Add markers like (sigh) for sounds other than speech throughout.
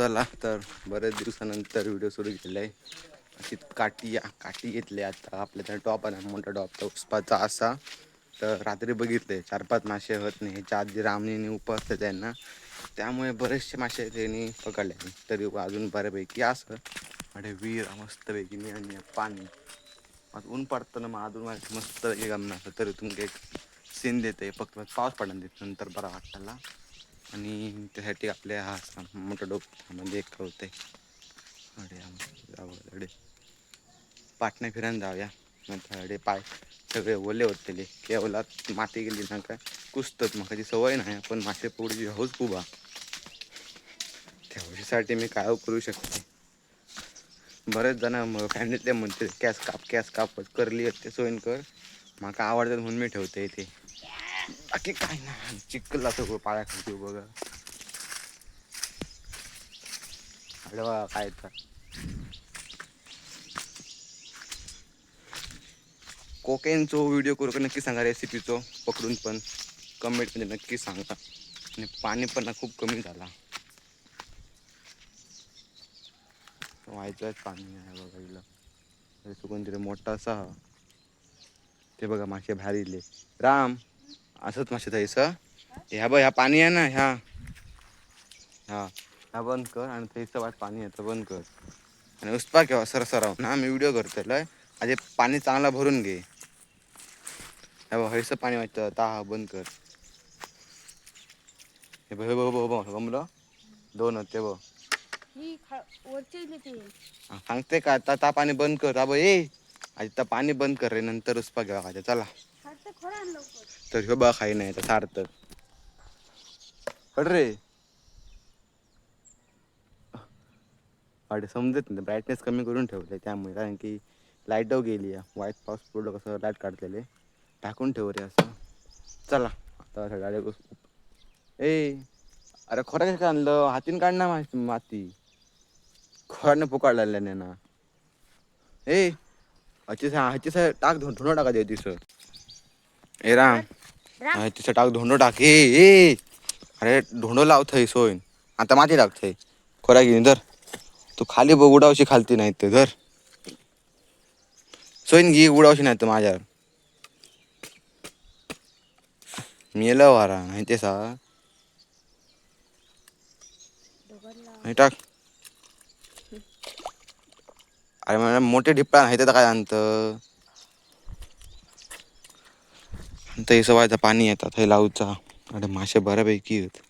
चला तर बऱ्याच दिवसानंतर व्हिडिओ सुरू केला आहे अशी काठी काठी घेतली आता. आपल्या त्या टॉप आहे ना मोठा टॉप तर उसपाचा असा. तर रात्री बघितले चार पाच मासे होत नाही. ह्याच्या आधी रामणीने उपसते त्यांना त्यामुळे बरेचसे मासे त्यांनी पकडले. तरी अजून बऱ्यापैकी असं. अरे वीर मस्तपैकी मी आणि पाणी. मग ऊन पडतं ना मग अजून माझं मस्त हे गमणार. तरी तुमका एक सीन देते. फक्त पाऊस पडणार देत नंतर बरा वाटायला आणि त्यासाठी आपल्या हा असा डोक्यामध्ये म्हणजे एक होते. अडे जाऊ अडे पाटण्या फिरायला जाऊया. नंतर अडे पाय सगळे ओले होते केवलात माती गेली ना काय? कुसतत मग ती सवय नाही पण मासे पोळीची हौस खूप हा त्या हौशीसाठी मी काय करू शकते? बरेच जण फॅमिलीतले म्हणते कॅस काप कॅस काप करली ते सोयीन कर म्हाका आवडतात म्हणून मी ठेवते इथे. बाकी काय ना चिखल सगळं पाया खालती बघा अरे वा काय तर. कोकेनचो व्हिडिओ करू का नक्की सांगा रेसिपीचो पकडून पण. कमेंटमध्ये नक्की सांगा. आणि पाणी पण खूप कमी झाला. व्हायचंच पाणी आहे बघा इला कोणतरी मोठा असा ते बघा मासे भारीले राम! असंच मासे जायचं ह्या बघ ह्या पाणी आहे ना ह्या. हा. ह्या बंद कर आणि त्याचं वाट पाणी येतं बंद कर. आणि उस्पा केव्हा सर सराव ना मी व्हिडिओ करतोय आधी पाणी चांगला भरून घे. हे बघ हैसं पाणी वाटतं. ता हा बंद कर. हे बघ हे बघ बघ बघ गमलं? दोन होते बघ. ते. सांगते का? आता ता पाणी बंद कर. अबो ए. आधी ता पाणी बंद कर रे नंतर उस्पा घ्यावा खायचा चला. तर ह्यो बा खाई नाही तर सार्थक. रे अरे समजत नाही. ब्राईटनेस कमी करून ठेवले त्यामुळे. कारण की लाइट गेली आहे. व्हाईट पाऊस पडलं कसं लाइट काढलेले. टाकून ठेव रे असं. चला आता गाडी ए अरे खोरा कसं आणलं? हातीन काढणार ना माती. खोराने पुकारलेल्या ना ए हची हाची हची टाक धुणं धुणं टाका दे तिसं ए राम. राम. तिचं टाक धोंडो टाक. ए ए. अरे धोंडो लावथय सोयन आता माती टाकथय खोरा घेऊन धर. तू खाली बघ उडावशी खालती नाही ते धर. सोयन घे उडावशी नाही तर माझ्यावर. मेलं वारा नाही ते सा. नाही टाक. अरे मला मोठे ढिप्पा नाही तर काय आणतं? तर हे सवायचं पाणी येतात हे लावचा. अरे मासे बऱ्यापैकी आहेत.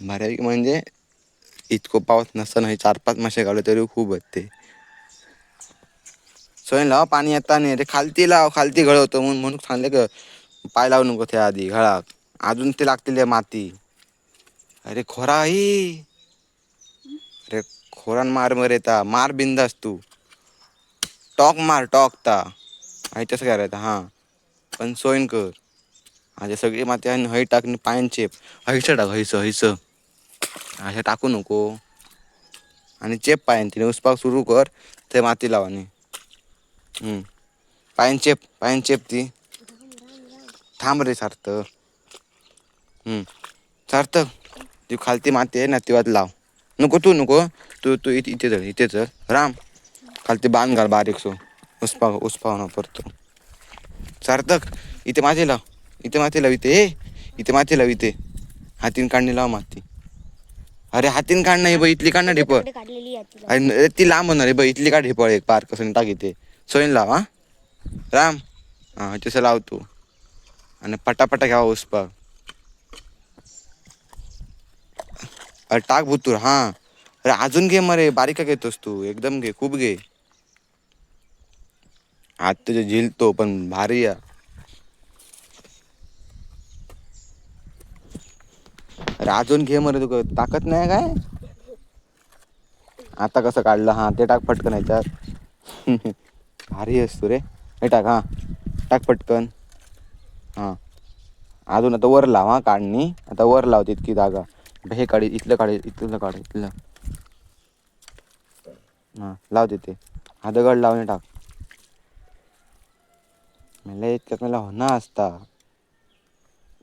बऱ्यापैकी म्हणजे इतको पावत नसताना हे चार पाच मासे काढले तरी खूप आहेत ते. सोयन लाव पाणी येता नाही रे खालती लाव खालती गळवतो म्हणून म्हणून सांगले ग पाय लावू नको त्या आधी घळाक अजून ते लागतील माती. अरे खोरा ही. अरे खोरान मार मरे येता मार बिंदास तू. टॉक मार टॉक ता. आणि तसं करायचं हां. पण सोयन कर. माझे सगळी माती आणि हळी टाक पायांचे पायन चेप. टाक हयचं हयचं अशा टाकू नको. आणि चेप पायन तिने उसपाक सुरू कर ते माती लाव आणि. पायन चेप पायन चेप ती. थांब रे सार्थक हम्म. सार्थक ती खालती माती आहे ना तिवात लाव. नको तू नको. तू तू इथे इथे चल इथे चल. राम. खालती बांध घाल बारीक सो. उसपा उसपा ना परतो सार्थक इथे माती लाव. इथे माती लाव इथे. इथे माती लाव इथे. हातीन काढणी लाव माती अरे हातीन काढ नाही बघ इथली काढ ना ढेपळ अरे ती लांब होणार आहे बघ इथली का ढेपळ एक पार्क कसं टाक इथे सोयन लाव हा. राम. हा तसं लाव तू. आणि पटापटा घ्यावा उसपा. अरे टाक भुतूर हा. अरे अजून घे मरे बारीक घेतोस तू. एकदम घे खूप घे. हात तुझे झिलतो पण भारी या अरे अजून घे मरे तू ताकद नाही काय? आता कसं काढलं? हा ते टाक पटकन याच्यात. (laughs) भारी असतो रे. हे टाक हा. टाक पटकन. हा. अजून आता वर लाव हा काढणी. आता वर लाव तितकी जागा. हे काढ इथलं काढ इथलं काढ इथलं. हा लाव तिथे. हा दगड लावणे टाक. मला इतक्यात मला होणार असता.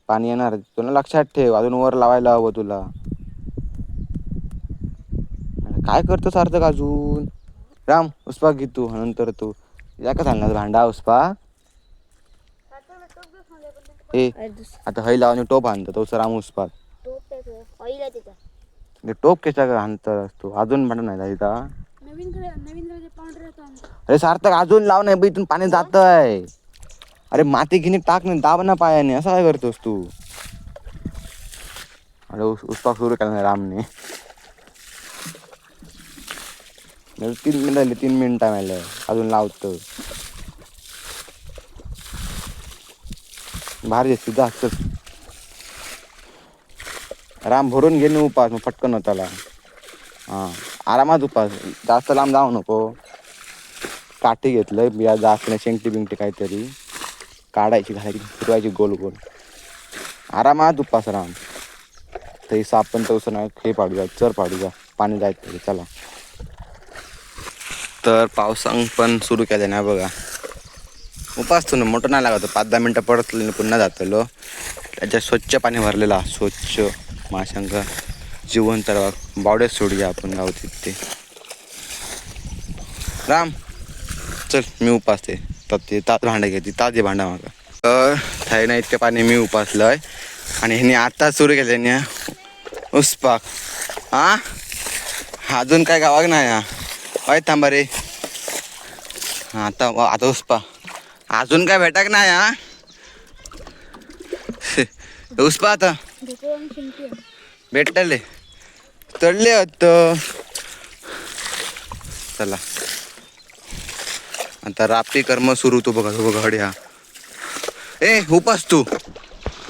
पाणी येणार तुला लक्षात ठेव अजून वर लावायला हवं तुला. काय करतो सार्थक अजून? राम उस्पा घे तू नंतर तू. या का चालणार भांडा उस्पा ए आता हय लावून टोप आणतो तो राम उस्पा टोप कशा आणतर तू? अजून भांडा नाही आमचा. अरे सार्थक अजून लाव नाही इथून पाणी जात आहे अरे माती घेणे टाक नाही दाब ना पायाने असं काय करतोस तू? अरे उस उसपाक सुरू केला नाही रामने. तीन मिनिट झाली तीन मिनिट आले. अजून लावतो. भारी सुद्धा जास्त. राम भरून घे ना उपास मग पटकन होताला हां आरामात उपास. जास्त लांब जाऊ नको. काठी घेतलं बिया जास्त नाही शेंगटी बिंगटी काहीतरी. काढायची घालायची फिरवायची गोल गोल. आरामात उपास राम. तरी साप पण तसं नाही हे पाडूया चर पाडूया पाणी जायचं चला. तर पावसांग पण सुरू केलं ना बघा. उपासतो ना मोठं नाही लागत पाच दहा मिनटं परतलं पुन्हा जातलो. त्याच्यात स्वच्छ पाणी भरलेलं स्वच्छ माशांका जीवन तर बावड्यात सोडूया आपण गाव तिथे राम चल मी उपासते असतात ते तात भांडा घेते ताजे भांडा मागा. तर थाय ना पाणी मी उपासलोय. आणि ह्याने आता सुरू केलं ना उसपाक. हा अजून काय गावाक नाही हा. वाय थांबा रे. आता आता उसपा. अजून काय भेटाक नाही हा. (laughs) उसपा आता. भेटले. चढले होत. चला. आता रापी कर्म सुरू तू बघा तू बघा ए उपास तू.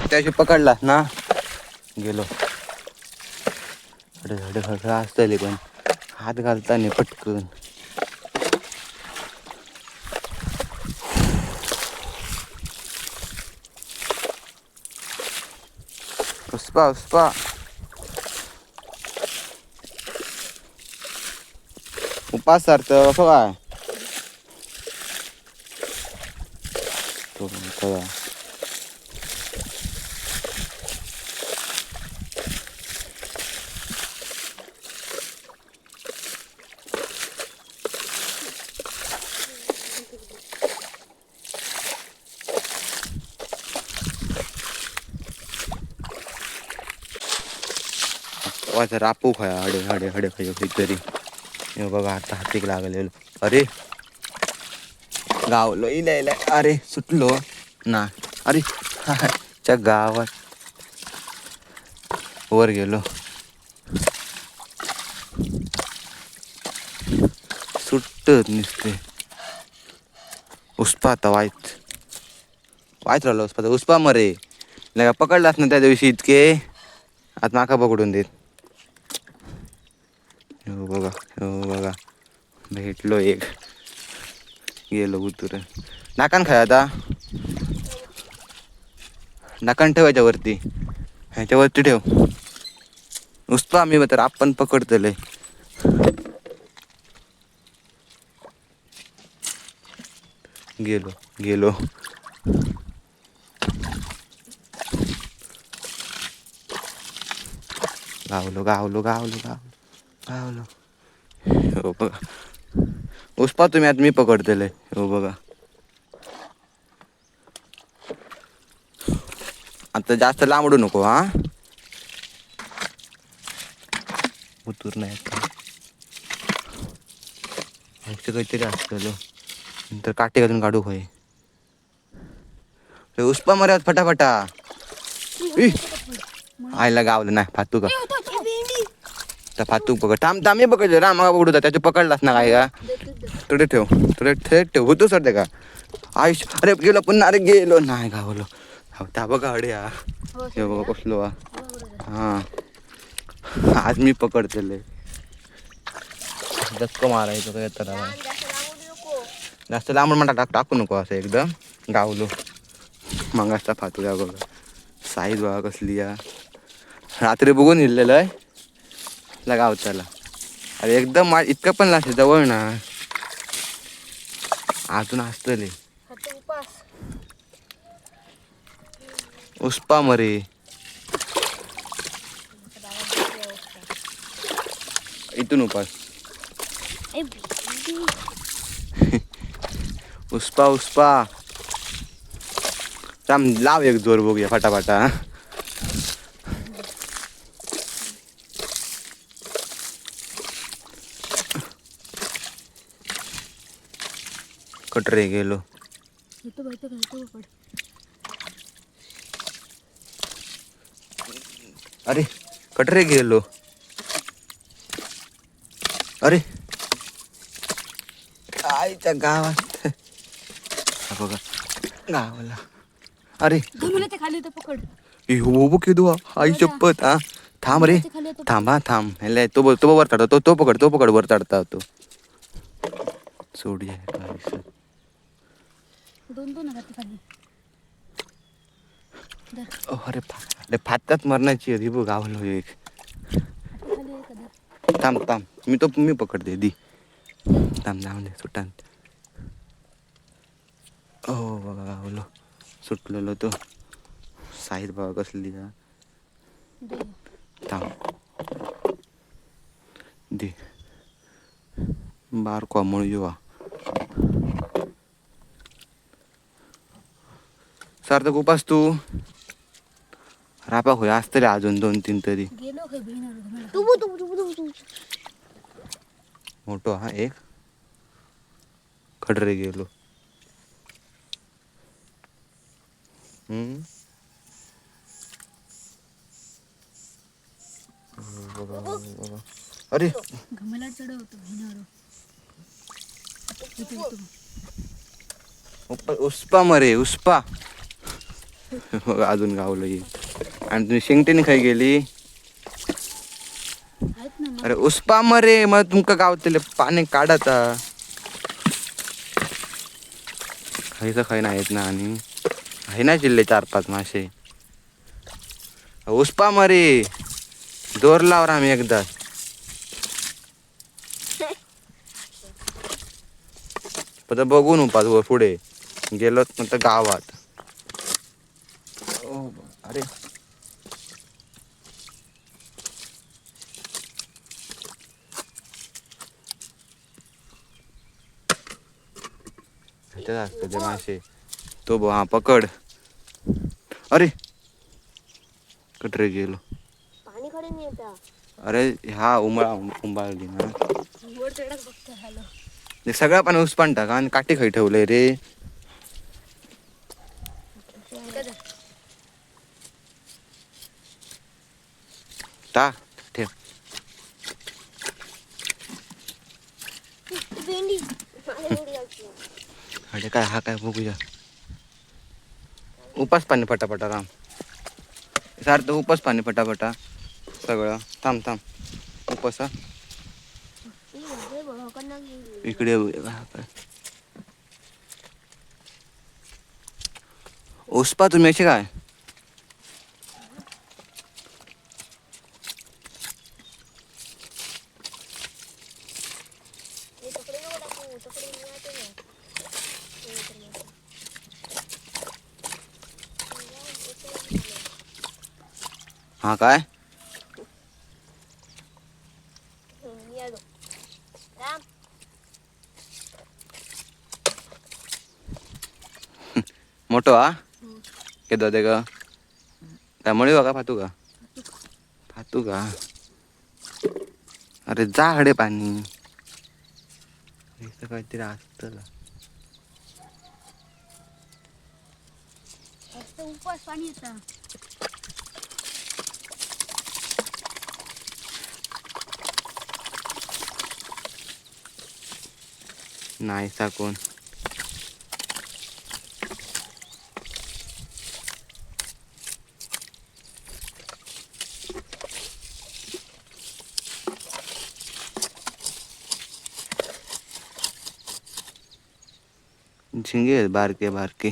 त्याशी पकडलास ना? गेलो. हडे हडे हडे असतले पण. हात घालताना पटकन. उस्पा उस्पा उपास सारतं असं काय तो कळा. वाचा रापू खाया हडे हडे हडे खाय काहीतरी हे बघा आता हातीक लागलेलो अरे गावलो इल्या इल्या अरे सुटलो. ना. अरे (laughs) च्या गावात. वर गेलो. सुटत नुसते. उस्पा आता वाईट. वाईट राहिलो उस्पा उस्पा मरे. लगा पकडलास ना त्या दिवशी इतके. आता नाका पकडून देत. हो बघा हो बघा. भेटलो एक. गेलो उतर नाकान खाय आता. नाकान ठेव याच्यावरती. ह्याच्यावरती ठेव. नुसतं आम्ही तर आपण पकडतले गेलो गेलो. गावलो गावलो गावलो गावलो. गावलो. हो बघा. उस्पा तुम्ही आता मी पकडतेले. हो बघा. आता जास्त लांबडू नको हा? उतूर नाही काहीतरी असतं नंतर काटे घालून काढू होय. उस्पा मर्याद फटाफटा. इ, आईला गावलं नाही फातू का? तर फातू पकड. थांब थांब मी पकडलं राम मग पकडू त्याच्या पकडलास ना काय का थोडे ठेव थोडे थेट ठेव. होतो सर ते का? आयुष अरे गेलो पुन्हा अरे गेलो. नाही गावलो हो त्या बघा अडे हा. हे बघा कसलो हा. हा. आज मी पकडतेले धक्क मारायचं काय तर जास्त लांबड म्हणा टाक टाकू नको असं एकदम. गावलो. मंगासचा फातू द्या बघा. साईज बघा कसली या रात्री बघून इल्लेलं आहे. आपल्या गावच्याला. अरे एकदम मा इतकं पण लागते जवळ ना. अजून असतले उस्पा मरे. इथून उपास. (laughs) उस्पा उस्पा लाव एक जोर बघूया फटाफटा कटरे गेलो. अरे कटरे गेलो. अरे. आईच्या गावात. हा बघा गावाला. अरे. खाली पकड. हो किदू आई चप्पत हा. थांब रे. थांब हा थांब. हेले तो तो वर चढता तो तो पकड तो पकड वर चढता तो. सोडी. दोन दोन हजार ते खाली. धर. ओ, अरे अरे फातात मरणाची आहे बघ गावलो एक. आता खाली आहे का धर. थांब थांब. मी तो मी पकडते दी थांब जाऊन दे सुटान. ओ बघा गावलो सुटलेलो तो. साईड बघा कसली हा. दे. थांब. दे. बार कोमळ युवा सार्थक उपास तू? रापा होय असतले अजून दोन तीन तरी. मोठो हा एक. खडरे गेलो. अरे! घमेला चढवतो उप्पा- उस्पा मरे उस्पा. (laughs) अजून गावलं ये आणि तुम्ही शेंगटेने खाई गेली. मग. अरे उस्पा मरे मग तुमका गावतले पाणी काढाता. खायचं खाई नाहीत ना आणि. आहे ना जिल्हे चार पाच मासे. उस्पा मरे जोर लावर आम्ही एकदा. (laughs) पण बघून उपास वर पुढे. गेलोत नंतर गावात. ओ, अरे. असतं ते मासे. तो बघ हा पकड. अरे. कटरे गेलो. पाणी खडे नाही येता अरे हा उमळा उंबाळली ना वर बघतो हॅलो. सगळं पण उसपान टाका आणि काठी खाई ठेवलंय रे. टाक ठेव भेंडी. अरे काय हा काय बघूया उपास पाणी पटापटा राम सार्थ उपास पाणी पटापटा सगळं थांब थांब उपास हा. इकडे. उस्पा तुम्ही असे काय हे तकडे नको टाकू, तकडे मिळाते ना. हा काय? हं, मोठो हा केदो ते का त्यामुळे बघा फातू का? फातू का? अरे जाडे पाणी. इथं काहीतरी असतं. जास्त पाणी येतं. नाही साकोण झिंगे आहेत बारके बारके.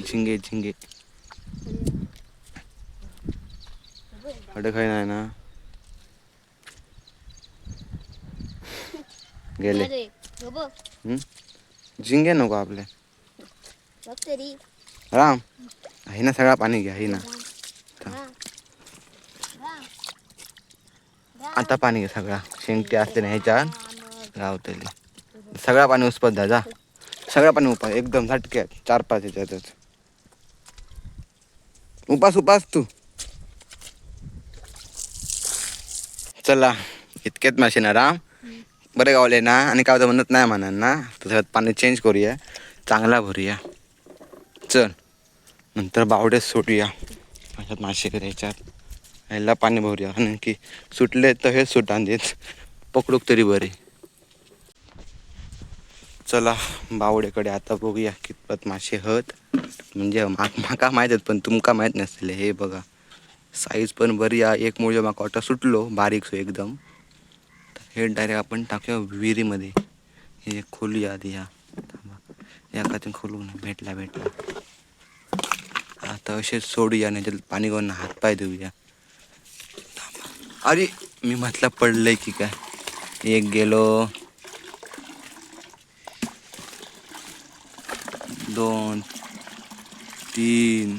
झिंगे झिंगे. खाई नाही ना? (laughs) गेले. हो बघ, हम्म? झिंगे नको आपले. बघ तरी. राम. आहे ना सगळा पाणी घ्या आहे ना. राम. राम. राम. आता पाणी घ्या सगळा. शेंगटे असते ना ह्याच्यात गावतली सगळा पाणी उसपत जा जा. सगळा पाणी उपास एकदम झटक्यात. चार पाच ह्याच्यातच. उपास उपास तू. चला. इतक्यात मासे ना राम. बरे गावले ना आणि काय होतं म्हणत नाही म्हणा ना तर पाणी चेंज करूया. चांगला भरूया. चल नंतर बावड्यात सोडूया. माझ्यात मासे करायच्यात ह्याला पाणी भरूया. कारण की सुटले तर हे सुटान देत. पकडूक तरी बरे. चला बावड्याकडे आता बघूया कितपत मासे हत. म्हणजे माका माहीत आहेत पण तुमका माहीत नसले. हे बघा. साईज पण बरी आहे. एक मुळे माका वाटतं सुटलो. बारीक सो एकदम. हे डायरेक्ट आपण टाकूया विहिरीमध्ये. हे खोलूया आधी या. थांबा. या का खोलू ना भेटला भेटला आता असे सोडूया नाही त्यात पाणी घेऊन हातपाय पाय थांबा. अरे मी म्हटलं पडलंय की काय? एक गेलो. दोन तीन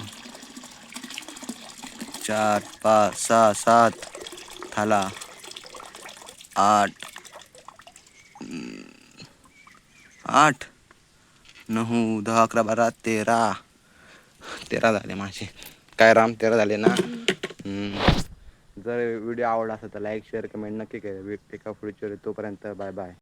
चार पाच सहा सात. थाला. आठ. आठ. नऊ दहा अकरा बारा तेरा. तेरा झाले माझे. काय राम तेरा झाले ना? जर व्हिडिओ आवडला असेल तर लाईक शेअर कमेंट नक्की करा. एका पुढच्या तोपर्यंत बाय बाय.